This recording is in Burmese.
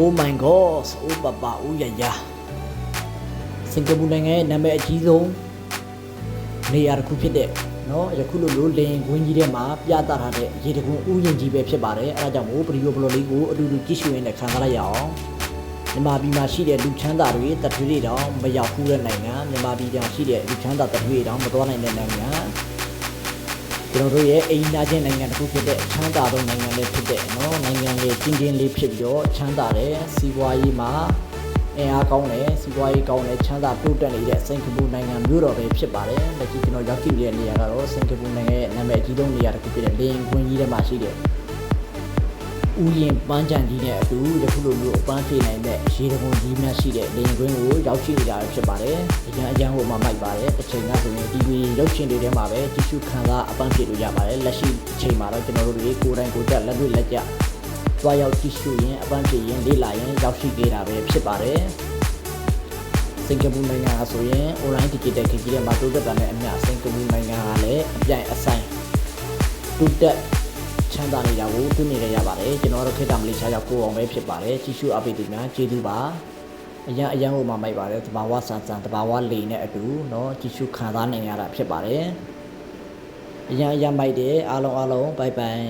Oh my god အိုးပပအိုးရရစင်ကာပူနိုင်ငံရဲ့နာမည်အကြီးဆုံးနေရာတစ်ခုဖြစ်တဲ့နော်ယခုလိုလိုလင်ကွင်းကြီးထဲမှာပြသထားတဲ့ရေတကွန်းဥယျာဉ်ကြီးပဲဖြစ်ပါတယ်အဲဒါကြောင့်မို့ဗီဒီယိုဘလော့လေးကိုအတူတူကြည့်ရှုရင်းနဲ့ခံစားလိုက်ရအောင်မြန်မာပြည်မှာရှိတဲ့လူချမ်းသာတွေတထွေးတွေတောင်မရောက်ဘူးတဲ့နိုင်ငံမြန်မာပြည်မှာရှိတဲ့လူချမ်းသာတထွေးတွေတောင်မတော်နိုင်တဲ့နိုင်ငံ ကျွန်တော်တို့ရဲ့အိမ်နာချင်းနိုင်ငံတစ်ခုဖြစ်တဲ့ချမ်းသာသောနိုင်ငံလေးဖြစ်တဲ့နော်နိုင်ငံလေးချင်းချင်းလေးဖြစ်ပြီးတော့ချမ်းသာတယ်စီးပွားရေးမှာအင်အားကောင်းတယ်စီးပွားရေးကောင်းတယ်ချမ်းသာတိုးတက်နေတဲ့စင်ကာပူနိုင်ငံမြို့တော်ပဲဖြစ်ပါတယ်လက်ရှိကျွန်တော်ရောက်ရှိနေတဲ့နေရာကတော့စင်ကာပူနိုင်ငံရဲ့နာမည်အကြီးဆုံးနေရာတစ်ခုဖြစ်တဲ့လင်းကွင်းကြီးထဲမှာရှိတဲ့ ဥယျာဉ်ပန်းချံကြီးနဲ့အတူယခုလိုမျိုးအပန်းဖြေနိုင်တဲ့ရေတံကြီးများရှိတဲ့လင်းကွင်းကိုရောက်ရှိနေတာဖြစ်ပါတယ်အရန်အရန်ဟိုမှာမိုက်ပါတယ်တစ်ချိန်ကဆိုရင် TV ရုပ်ရှင်တွေထဲမှာပဲကြည့်ရှုခံစားအပန်းဖြေလို့ရပါတယ်လက်ရှိအချိန်မှာတော့ကျွန်တော်တို့တွေကိုယ်တိုင်ကိုယ်ကျလက်တွေ့လက်ကျတွားရောက်ကြည့်ရှုရင်အပန်းဖြေရင်လေ့လာရင်ရောက်ရှိခဲ့တာပဲဖြစ်ပါတယ်စင်ကာပူနိုင်ငံကဆိုရင် online ticket ခကြီးတဲ့မှာတိုးတက်တာနဲ့အမျှစင်ကာပူနိုင်ငံကလည်းအပြိုင်အဆိုင်တိုးတက် ချမ်းသာနေတာကိုတွေ့နေရရပါတယ်ကျွန်တော်တို့ခေတ္တမလေးရှားရောက်ကိုအောင်ပဲဖြစ်ပါတယ်ကြည့်ရှုအပိတ်ဒီများကျေးဇူးပါအရန်အရန်ဟိုမှာမိုက်ပါတယ်တဘာဝဆန်ဆန်တဘာဝလေနဲ့အတူเนาะကြည့်ရှုခံစားနိုင်ရတာဖြစ်ပါတယ်အရန်အရန်မိုက်တယ်အားလုံးအားလုံးဘိုင်ဘိုင်